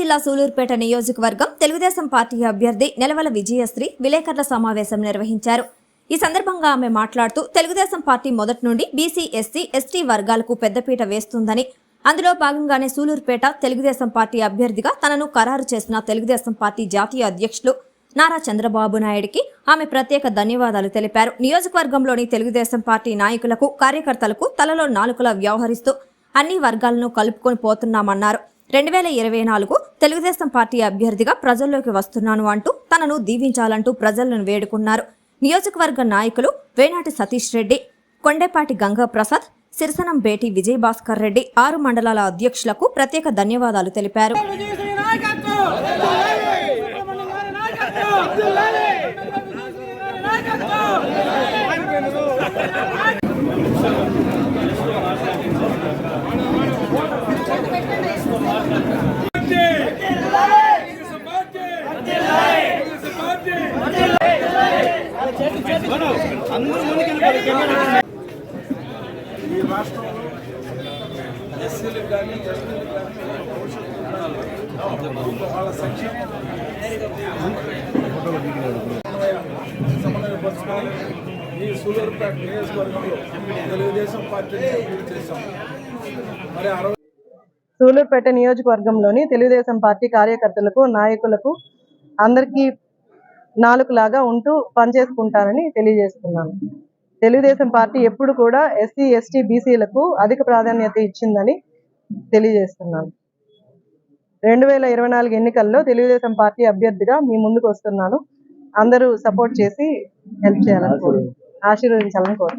జిల్లా సూలూరుపేట నియోజకవర్గం తెలుగుదేశం పార్టీ అభ్యర్థి నెలవల విజయశ్రీ విలేకరుల సమావేశం నిర్వహించారు. ఈ సందర్భంగా ఆమె మాట్లాడుతూ తెలుగుదేశం పార్టీ మొదటి నుండి బీసీ ఎస్సీ ఎస్టీ వర్గాలకు పెద్దపీట వేస్తుందని. అందులో భాగంగానే సూలూరుపేట తెలుగుదేశం పార్టీ అభ్యర్థిగా తనను ఖరారు చేసిన తెలుగుదేశం పార్టీ జాతీయ అధ్యక్షులు నారా చంద్రబాబు నాయుడికి ఆమె ప్రత్యేక ధన్యవాదాలు తెలిపారు. నియోజకవర్గంలోని తెలుగుదేశం పార్టీ నాయకులకు కార్యకర్తలకు తలలో నాలుకలా వ్యవహరిస్తూ అన్ని వర్గాలను కలుపుకొని పోతున్నామన్నారు. రెండు వేల ఇరవై నాలుగు తెలుగుదేశం పార్టీ అభ్యర్థిగా ప్రజల్లోకి వస్తున్నాను అంటూ తనను దీవించాలంటూ ప్రజలను వేడుకున్నారు. నియోజకవర్గ నాయకులు వేనాటి సతీష్ రెడ్డి కొండేపాటి గంగా ప్రసాద్ సిరసనం భేటి విజయభాస్కర్ రెడ్డి ఆరు మండలాల అధ్యక్షులకు ప్రత్యేక ధన్యవాదాలు తెలిపారు విజయశ్రీ నాయకత్వం సుబ్రహ్మణ్యం గారి నాయకత్వం విజయశ్రీ గారి నాయకత్వం ఈ రాష్ట్రంలో ఎస్సీలకు కానీ ఎస్టీలకు కానీ వాళ్ళ ఈ సూలూరుపేట నియోజకవర్గంలో తెలుగుదేశం పార్టీ చేశాం మరి అరవై సూలూరుపేట నియోజకవర్గంలోని తెలుగుదేశం పార్టీ కార్యకర్తలకు నాయకులకు అందరికీ నాలుగులాగా ఉంటూ పనిచేసుకుంటానని తెలియజేస్తున్నాను. తెలుగుదేశం పార్టీ ఎప్పుడు కూడా ఎస్సీ ఎస్టీ బీసీలకు అధిక ప్రాధాన్యత ఇచ్చిందని తెలియజేస్తున్నాను. రెండు వేల ఇరవై నాలుగు ఎన్నికల్లో తెలుగుదేశం పార్టీ అభ్యర్థిగా మీ ముందుకు వస్తున్నాను. అందరూ సపోర్ట్ చేసి హెల్ప్ చేయాలని కోరు ఆశీర్వదించాలని కోరు